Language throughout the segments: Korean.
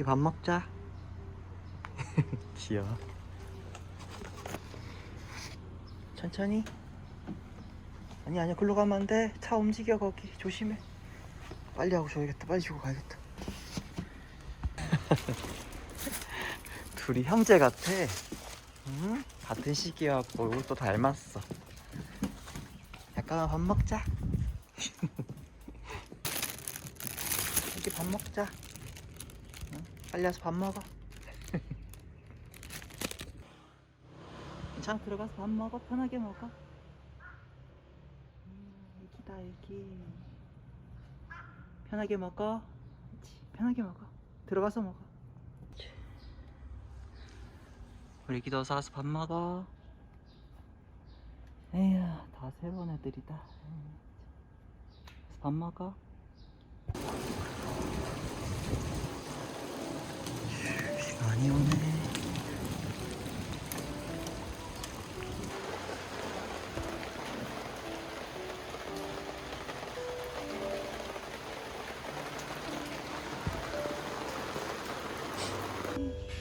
애기 밥 먹자. 귀여워. 천천히. 아니 아니야 글로 가면 안 돼. 차 움직여 거기 조심해. 빨리 하고 줘야겠다. 빨리 주고 가야겠다. 둘이 형제 같아. 응? 같은 시기였고 옷도 닮았어. 약간 밥 먹자. 이렇게 밥 먹자. 응? 빨리 와서 밥 먹어. 괜찮아 들어가서 밥 먹어. 편하게 먹어. 음, 애기다 애기. 편하게 먹어. 편하게 먹어. 들어가서 먹어. 우리 애기도 어서 와서 밥 먹어. 에휴, 다 새로운 애들이다. 밥 먹어. 비 많이 오네.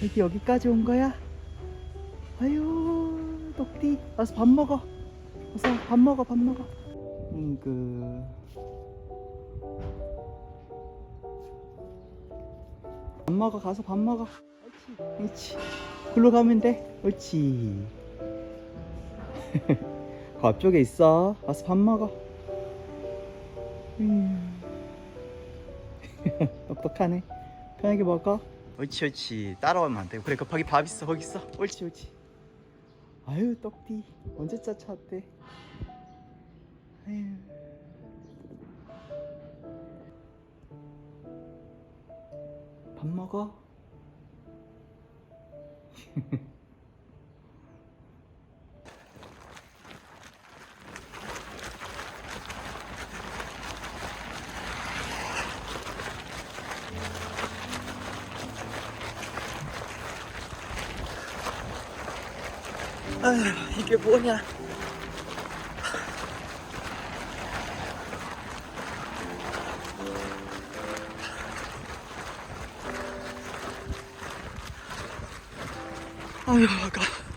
애기 여기까지 온 거야? 아유, 똑띠. 와서 밥 먹어. 어서 밥 먹어, 밥 먹어. 잉그. 밥 먹어, 가서 밥 먹어. 옳지. 글로 가면 돼. 옳지. 그 앞쪽에 있어. 와서 밥 먹어. 음. 똑똑하네. 편하게 먹어. 옳지, 옳지. 따라오면 안 돼. 그래, 급하게 밥 있어. 거기 있어. 옳지, 옳지. 아유, 떡띠. 언제 짜 찾대? 아유. 밥 먹어. 아휴, 이게 뭐냐? 아유,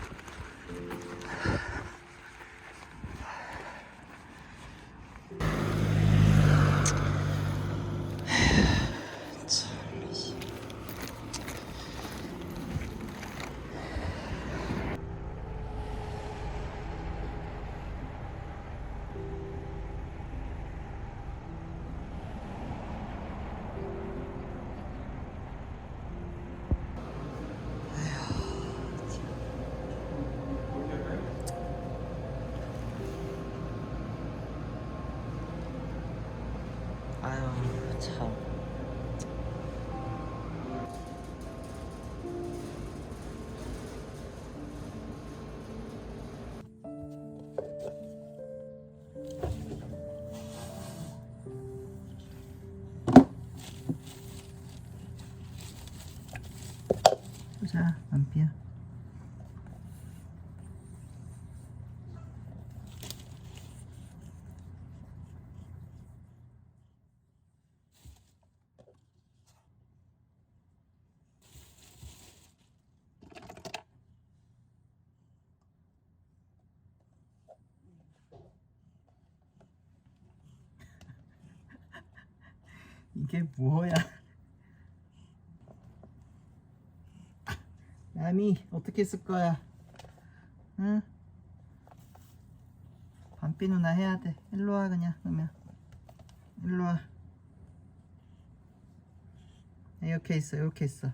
이게 뭐야? 남이 어떻게 쓸 거야? 응? 반비 누나 해야 돼. 일로 와 그냥 그러면 일로 와. 이렇게 있어, 이렇게 있어,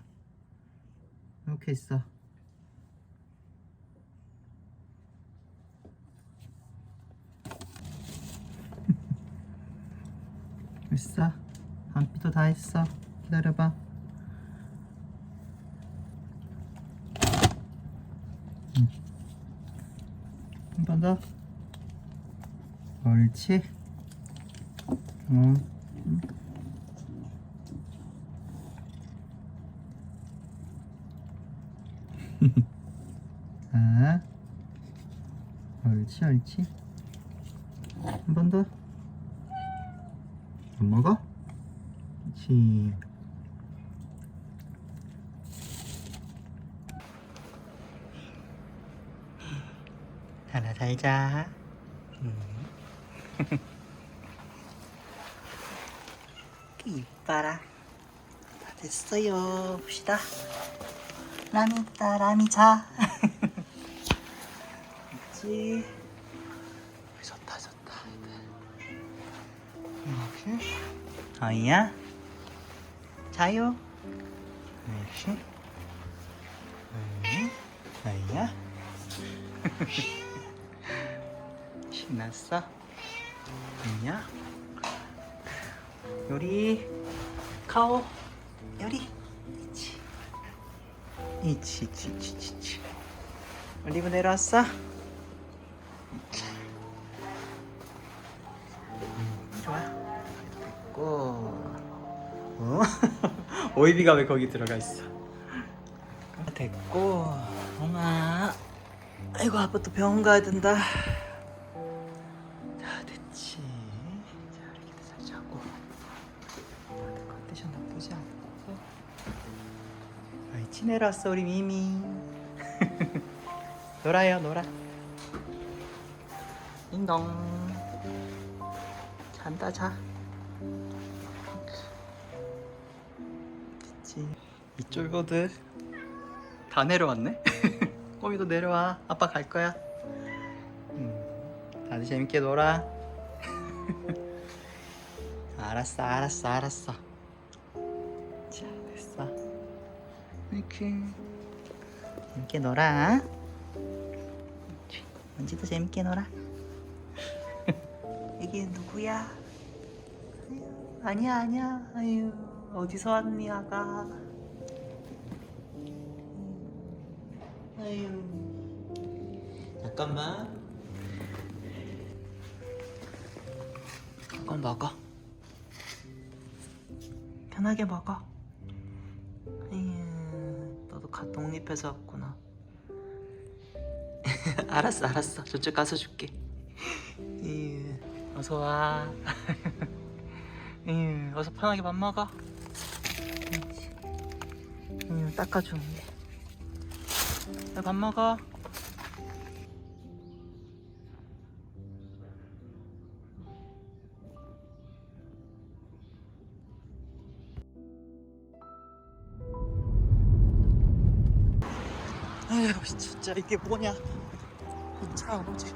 이렇게 있어. 됐어. 반비도 다 했어. 기다려봐. 한번 더. 옳지. 응. 응. 자. 옳지, 옳지. 한 번 더. 안 먹어? 시. 하나 살자. 음. 이빨아. 다 됐어요. 봅시다. 라미 있다, 라미 자. 있지. 좋다 좋다 음, 이렇게. 아이야? 이렇게. 응. 아이야. 신났어? 있냐? 요리 카오 요리 이치 이치 이치 이치, 이치 올리브 내려왔어? 오이비가 왜 거기 들어가 있어? 됐고 엉아 아이고 아빠 또 병원 가야 된다. 자 됐지. 자 이렇게 잘 자고. 다들 컨디션 나쁘지 않고. 아이 친해라 왔어 우리 미미. 놀아요 놀아. 띵동. 잔다 자 됐지. 이 쫄보들. 다 내려왔네? 꼬미도 내려와. 아빠 갈 거야. 음, 다들 재밌게 놀아. 알았어 알았어 알았어. 자 됐어. 이렇게 재밌게 놀아. 언제도 재밌게 놀아. 이게 누구야? 아유, 아니야 아니야. 아유 어디서 왔니 아가? 아유. 잠깐만. 이건 먹어. 편하게 먹어. 아유 너도 갓 독립해서 왔구나. 알았어 알았어. 저쪽 가서 줄게. 어서 와. 어서 편하게 밥 먹어 에휴, 닦아주는데. 야, 밥 먹어. 아휴 진짜 이게 뭐냐. 차 아버지?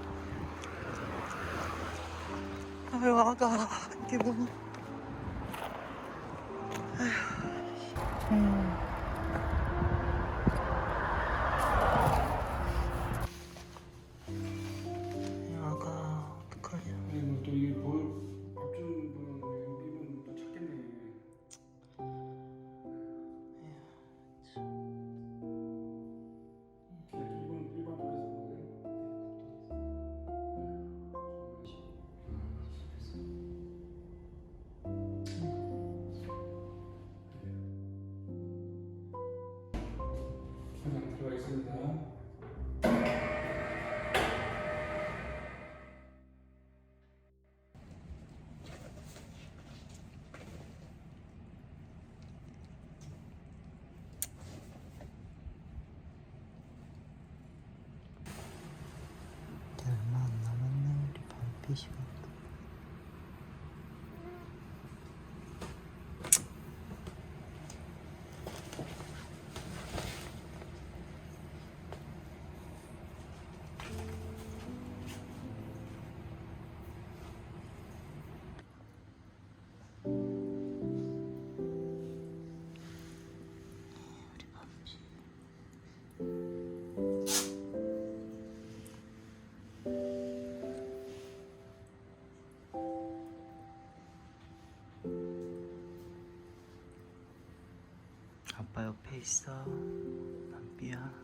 아유 아가 이게 뭐냐 아빠 옆에 있어. 밤비야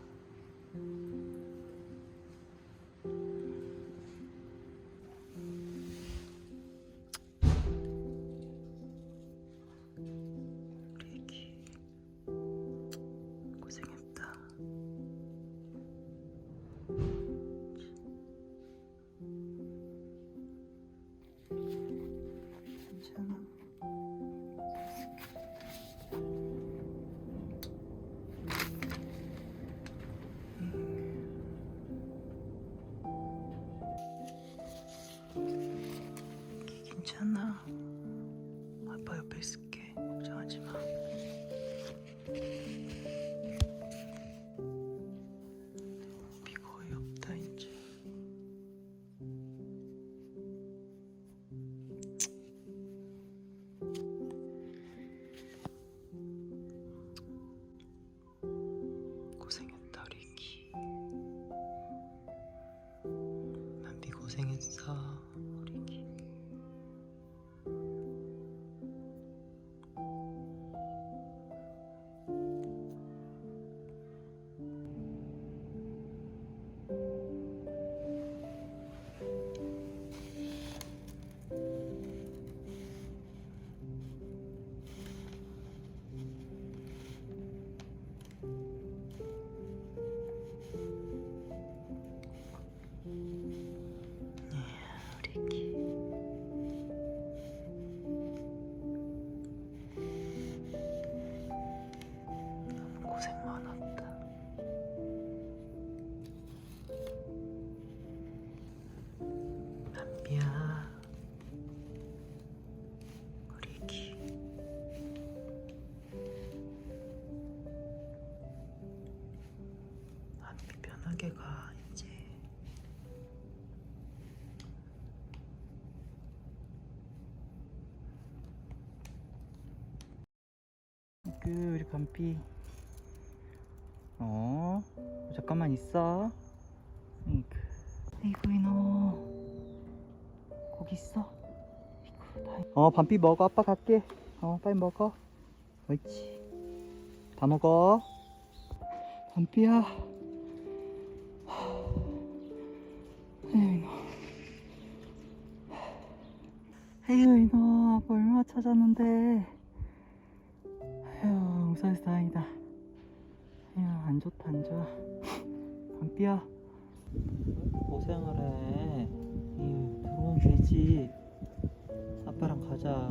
그 우리 밤비 어 잠깐만 있어. 이그 이구 이놈. 거기 있어. 이구 다 어 밤비 먹어. 아빠 갈게. 어 빨리 먹어. 옳지. 다 먹어. 밤비야. 에이 에휴 이놈. 아빠 얼마나 찾았는데 무사해서 다행이다. 에휴 안 좋다 안 좋아. 밤비야 고생을 해. 들어오면 되지. 아빠랑 가자